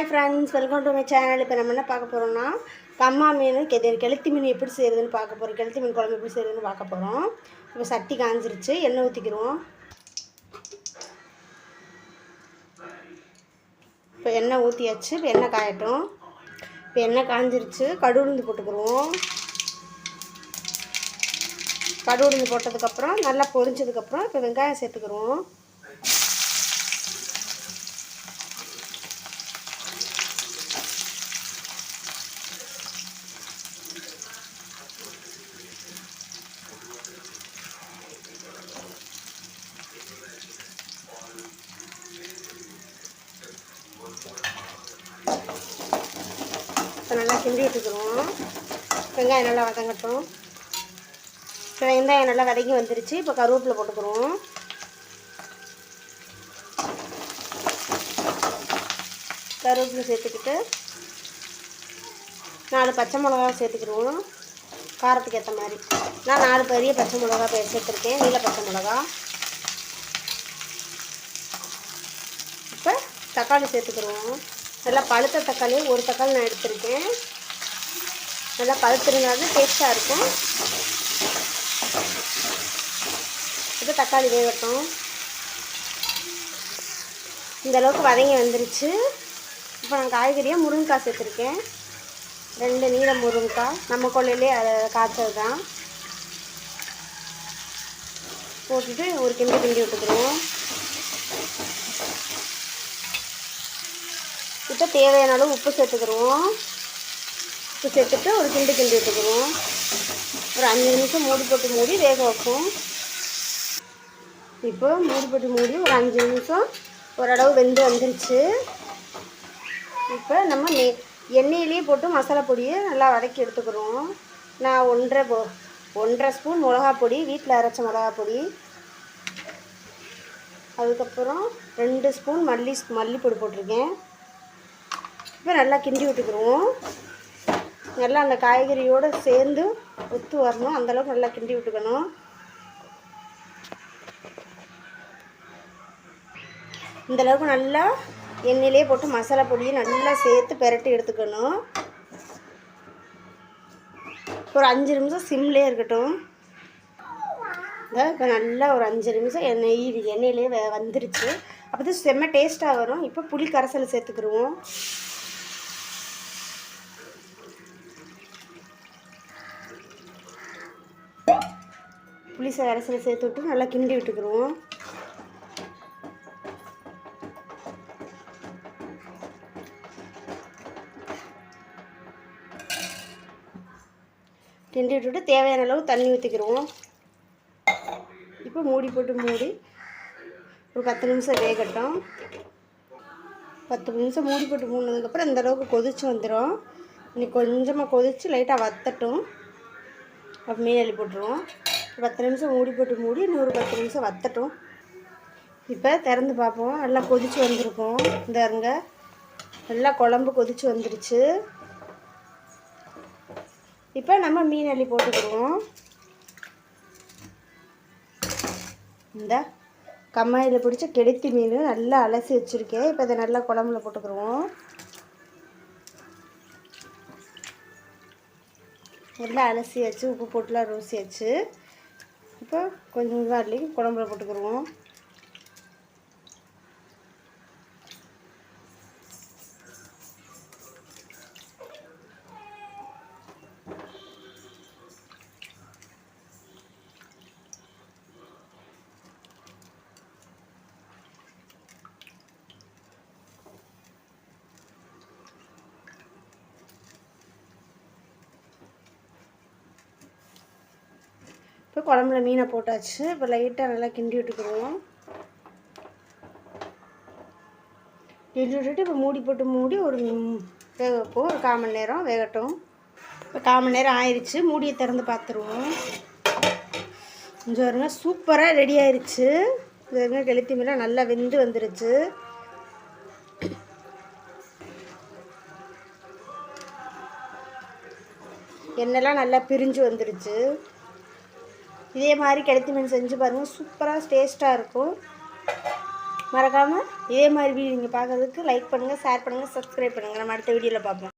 Hi friends welcome to my channel இப்போ நம்ம என்ன பார்க்க போகிறோம்னா கம்மா மீன் கெதிர் கெளுத்தி மீன் எப்படி செய்கிறதுன்னு பார்க்க போகிறோம் கெளுத்தி மீன் குழம்பு எப்படி செய்கிறதுன்னு பார்க்க போகிறோம் இப்போ சட்டி காஞ்சிருச்சு எண்ணெய் ஊற்றிக்கிடுவோம் இப்போ எண்ணெய் ஊற்றியாச்சு இப்போ எண்ணெய் காயட்டும். இப்போ எண்ணெய் காஞ்சிருச்சு கடு உளுந்து போட்டுக்கிடுவோம் கடு உளுந்து போட்டதுக்கப்புறம் நல்லா பொரிஞ்சதுக்கப்புறம் இப்போ வெங்காயம் சேர்த்துக்கிடுவோம் இப்போ நல்லா கிண்டி விட்டுக்கிறோம் வெங்காயம் நல்லா வதங்கட்டும். இப்போ வெங்காயம் நல்லா வதங்கி வந்துருச்சு. இப்போ கருவேப்பில் போட்டுக்கிறோம் கருவேப்பிலை சேர்த்துக்கிட்டு நாலு பச்சை மிளகா சேர்த்துக்கிடுவோம். காரத்துக்கு ஏற்ற மாதிரி. நான் நாலு பெரிய பச்சை மிளகா சேர்த்துருக்கேன். நீல பச்சை மிளகா. இப்போ தக்காளி சேர்த்துக்கிடுவோம். நல்லா பழுத்த தக்காளி ஒரு தக்காளி நான் எடுத்திருக்கேன். நல்லா பழுத்திருந்தாலும் டேஸ்ட்டாக இருக்கும். இப்போ தக்காளி வேகட்டும். இந்த அளவுக்கு வதங்கி வந்துருச்சு. இப்போ நான் காய்கறியாக முருங்கைக்காய் சேர்த்துருக்கேன். ரெண்டு நீல முருங்கைக்காய். நம்ம கொள்ளையிலே அதை காய்ச்சது தான். போட்டுட்டு ஒரு கிண்டி கிண்டி விட்டுக்கிறோம் இப்போ தேவையான அளவு உப்பு சேர்த்துக்கிடுவோம் உப்பு சேர்த்துட்டு ஒரு கிண்டு கிண்டி விட்டுக்குருவோம். ஒரு அஞ்சு நிமிஷம் மூடி போட்டு மூடி வேக வைப்போம். இப்போ மூடி போட்டு மூடி ஒரு அஞ்சு நிமிஷம் ஓரளவு வெந்து வந்துருச்சு. இப்போ நம்ம நெ எண்ணெயிலேயே போட்டு மசாலா பொடியை நல்லா வதக்கி எடுத்துக்கிறோம் நான் ஒன்றரை பொ ஒன்றரை ஸ்பூன் மிளகா பொடி வீட்டில் அரைச்ச மிளகா பொடி. அதுக்கப்புறம் ரெண்டு ஸ்பூன் மல்லி மல்லிப்பொடி போட்டிருக்கேன். இப்போ நல்லா கிண்டி விட்டுக்குருவோம் நல்லா அந்த காய்கறியோடு சேர்ந்து ஒத்து வரணும். அந்தளவுக்கு நல்லா கிண்டி விட்டுக்கணும். இந்த அளவுக்கு நல்லா எண்ணெயிலே போட்டு மசாலா பொடியை நல்லா சேர்த்து பெரட்டி எடுத்துக்கணும். ஒரு அஞ்சு நிமிஷம் சிம்லேயே இருக்கட்டும். இப்போ நல்லா ஒரு அஞ்சு நிமிஷம் எண்ணெய் எண்ணெயிலே வந்துருச்சு. அப்போ தான் செம்ம டேஸ்ட்டாக வரும். இப்போ புளி கரைசல் சேர்த்துக்கிடுவோம். புளி கரைசல் சேர்த்து விட்டு நல்லா கிண்டி விட்டுக்கிடுவோம் கிண்டி விட்டுட்டு தேவையான அளவு தண்ணி ஊற்றிக்கிடுவோம் இப்போ மூடி போட்டு மூடி ஒரு பத்து நிமிஷம் வேகட்டும். பத்து நிமிஷம் மூடி போட்டு மூடினதுக்கப்புறம் அந்தளவுக்கு கொதித்து கொதிச்சு வந்துடும் இன்னைக்கு கொஞ்சமாக கொதித்து லைட்டாக வத்தட்டும். அப்போ மீன் அள்ளி போட்டுருவோம். பத்து நிமிஷம் மூடி போட்டு மூடி இன்னொரு பத்து நிமிஷம் வத்தட்டும். இப்போ திறந்து பார்ப்போம். நல்லா கொதிச்சு வந்திருக்கும். இந்த இருங்க நல்லா குழம்பு கொதிச்சு வந்துருச்சு. இப்போ நம்ம மீன் அள்ளி போட்டுக்கிடுவோம். இந்த கம்மாயில் பிடிச்ச கெடுத்தி மீன் நல்லா அலசி வச்சுருக்கேன். இப்போ இதை நல்லா குழம்புல போட்டுக்கிடுவோம். நல்லா அலசியாச்சு உப்பு போட்டுலாம் ரோசியாச்சு. இப்போ கொஞ்சம் கொஞ்சமாக இல்லைங்க குழம்புல போட்டுக்கிடுவோம் இப்போ குழம்புல மீனை போட்டாச்சு. இப்போ லைட்டாக நல்லா கிண்டி விட்டுக்கிடுவோம். கிண்டி விட்டுட்டு இப்போ மூடி போட்டு மூடி ஒரு வேக வைப்போம் ஒரு கால் மணி நேரம் வேகட்டும். இப்போ கால் மணி நேரம் ஆயிடுச்சு மூடியை திறந்து பார்த்துருவோம். கொஞ்சம் வருங்க சூப்பராக ரெடி ஆயிடுச்சு இது வருங்க கெளுத்தி மீனாக நல்லா வெந்து வந்துருச்சு. எண்ணெய்லாம் நல்லா பிரிஞ்சு வந்துருச்சு. இதே மாதிரி கெளுத்தி மீன் செஞ்சு பாருங்கள் சூப்பராக டேஸ்ட்டாக இருக்கும். மறக்காமல் இதே மாதிரி வீடியோ நீங்கள் பார்க்கறதுக்கு லைக் பண்ணுங்கள் ஷேர் பண்ணுங்கள் சப்ஸ்கிரைப் பண்ணுங்கள் நம்ம அடுத்த வீடியோவில் பார்ப்போம்